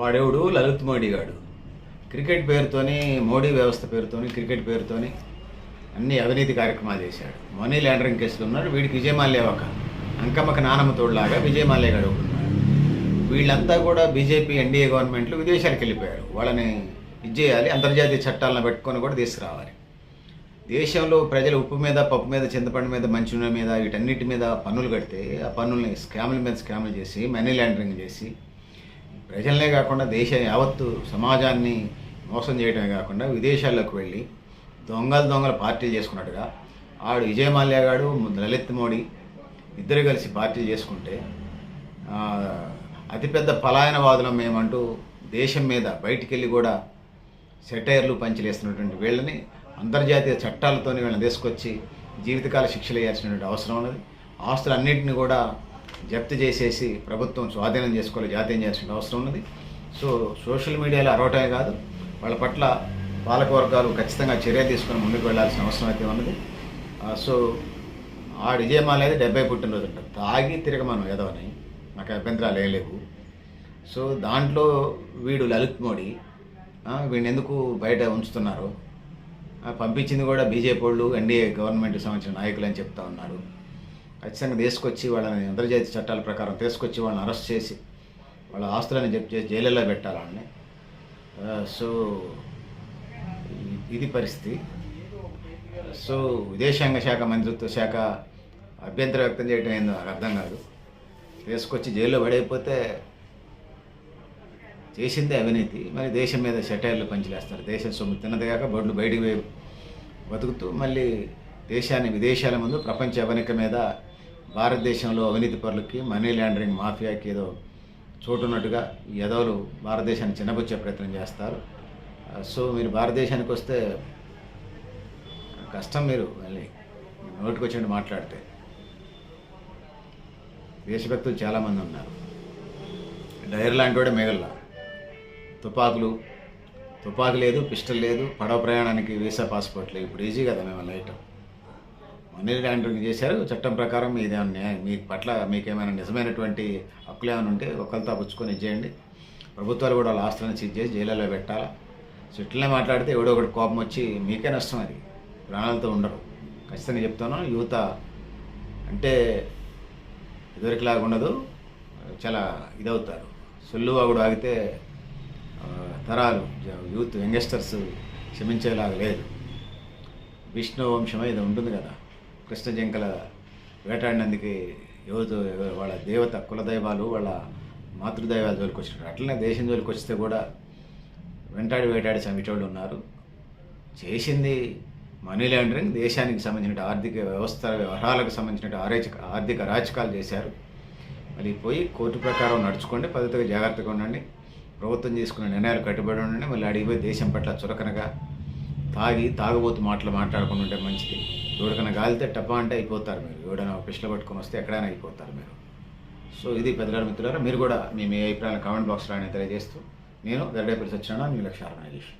వాడేవుడు? లలిత్ మోడీ గాడు. క్రికెట్ పేరుతోని మోడీ వ్యవస్థ పేరుతోని క్రికెట్ పేరుతోని అన్ని అవినీతి కార్యక్రమాలు చేశాడు. మనీ లాండరింగ్ కేసులు ఉన్నాడు. వీడికి విజయమాల్య ఒక అంకమ్మకి నానమ్మ తోడులాగా విజయ్ గారు గాడు వీళ్ళంతా కూడా బీజేపీ ఎన్డీఏ గవర్నమెంట్లు విదేశాలకు వెళ్ళిపోయారు. వాళ్ళని ఇది చేయాలి. అంతర్జాతీయ చట్టాలను పెట్టుకొని కూడా తీసుకురావాలి. దేశంలో ప్రజలు ఉప్పు మీద పప్పు మీద చింతపండు మీద మంచినీళ్ళ మీద వీటన్నిటి మీద పన్నులు కడితే ఆ పన్నుల్ని స్కామ్ల మీద స్కామ్లు చేసి మనీ లాండరింగ్ చేసి ప్రజలనే కాకుండా దేశం యావత్తు సమాజాన్ని మోసం చేయడమే కాకుండా విదేశాల్లోకి వెళ్ళి దొంగలు దొంగల పార్టీలు చేసుకున్నట్టుగా ఆడు విజయ్ మాల్యా గారు లలిత్ మోడీ ఇద్దరు కలిసి పార్టీలు చేసుకుంటే అతిపెద్ద పలాయనవాదులం మేమంటూ దేశం మీద బయటికి వెళ్ళి కూడా సెటైర్లు పంచలేస్తున్నటువంటి వీళ్ళని అంతర్జాతీయ చట్టాలతోని వీళ్ళని తీసుకొచ్చి జీవితకాల శిక్షలు వేయాల్సినటువంటి అవసరం ఉన్నది. ఆస్తులన్నింటినీ కూడా జప్తు చేసేసి ప్రభుత్వం స్వాధీనం చేసుకోవాలి జాతీయం చేయాల్సిన అవసరం ఉన్నది. సో సోషల్ మీడియాలో అరవటమే కాదు వాళ్ళ పట్ల పాలకవర్గాలు ఖచ్చితంగా చర్య తీసుకొని ముందుకు వెళ్ళాల్సిన అవసరం అయితే ఉన్నది. సో ఆ విజయమాల అయితే డెబ్బై పుట్టినరోజు అంట. తాగి తిరగమను ఎదవని నాకు అభ్యంతరాలు వేయలేవు లేవు. సో దాంట్లో వీడు లలిత్ మోడీ. వీడిని ఎందుకు బయట ఉంచుతున్నారు? పంపించింది కూడా బీజేపీ వాళ్ళు ఎన్డీఏ గవర్నమెంట్కి సంబంధించిన నాయకులు అని చెప్తా ఉన్నారు. ఖచ్చితంగా తీసుకొచ్చి వాళ్ళని అంతర్జాతీయ చట్టాల ప్రకారం తీసుకొచ్చి వాళ్ళని అరెస్ట్ చేసి వాళ్ళ ఆస్తులని జప్తి చేసి జైలులో పెట్టాలని సో ఇది పరిస్థితి. సో విదేశాంగ శాఖ మంత్రిత్వ శాఖ అభ్యంతరం వ్యక్తం చేయడం ఏందో నాకు అర్థం కాదు. తీసుకొచ్చి జైల్లో పడైపోతే చేసిందే అవినీతి. మరి దేశం మీద సెటైర్లు పంచిలేస్తారు. దేశం సొమ్ము తిన్నది కాక బొడ్లు బయటికి పోయి బతుకుతూ మళ్ళీ దేశాన్ని విదేశాల ముందు ప్రపంచ అవనిక మీద భారతదేశంలో అవినీతి పరులకి మనీ లాండరింగ్ మాఫియాకి ఏదో చోటున్నట్టుగా ఈ యదవులు భారతదేశాన్ని చిన్నబుచ్చే ప్రయత్నం చేస్తారు. సో మీరు భారతదేశానికి వస్తే కష్టం మీరు మళ్ళీ నోటికి వచ్చినట్టు మాట్లాడితే. దేశభక్తులు చాలామంది ఉన్నారు. డైర్ లాంటి వాడే మిగల్లా. తుపాకులు తుపాకు లేదు పిస్టల్ లేదు పడవ ప్రయాణానికి వీసా పాస్పోర్ట్ లేదు. ఇప్పుడు ఈజీ కదా మేము లైట్ మనీ లాండరింగ్ చేశారు చట్టం ప్రకారం మీది న్యాయం మీ పట్ల మీకేమైనా నిజమైనటువంటి హక్కులు ఏమైనా ఉంటే ఒకరితో పుచ్చుకొని ఇచ్చేయండి. ప్రభుత్వాలు కూడా వాళ్ళ ఆస్తులను సీజ్ చేసి జైలులో పెట్టాలా? చెట్లనే మాట్లాడితే ఎవడో ఒకటి కోపం వచ్చి మీకే నష్టం అది. ప్రాణాలతో ఉండరు. ఖచ్చితంగా చెప్తాను యువత అంటే ఇదివరకులాగా ఉండదు. చాలా ఇదవుతారు. సొల్లు కూడా ఆగితే తరాలు యూత్ యంగస్టర్స్ క్షమించేలాగా లేదు. విష్ణు వంశమే ఇది ఉంటుంది కదా. కృష్ణ జింకల వేటాడినందుకు యువత వాళ్ళ దేవత కులదైవాలు వాళ్ళ మాతృదైవాలు జోలికి వచ్చినారు. అట్లనే దేశం జోలికి వస్తే కూడా వెంటాడి వేటాడి చంపేటోళ్ళు ఉన్నారు. చేసింది మనీ లాండరింగ్ దేశానికి సంబంధించిన ఆర్థిక వ్యవస్థ వ్యవహారాలకు సంబంధించిన ఆరేచ ఆర్థిక అరాచకాలు చేశారు. మరి పోయి కోర్టు ప్రకారం నడుచుకోండి పద్ధతిగా జాగ్రత్తగా ఉండండి. ప్రభుత్వం తీసుకున్న నిర్ణయాలు కట్టుబడి ఉండండి. మళ్ళీ అడిగిపోయి దేశం పట్ల చురకనగా తాగి తాగబోతు మాటలు మాట్లాడకుండా ఉంటే మంచిది. ఎవరికైనా గాలితే టపా అంటే అయిపోతారు మీరు. ఎవడైనా పిష్టలు పట్టుకొని వస్తే ఎక్కడైనా అయిపోతారు మీరు. సో ఇది పెద్దగారు మిత్రులారా మీరు కూడా మీ మీ అభిప్రాయాలు కామెంట్ బాక్స్లో ఆయన తెలియజేస్తూ నేను గరడేపల్లి సత్యనారాయణ మీ లక్ష్యాల నాగేష్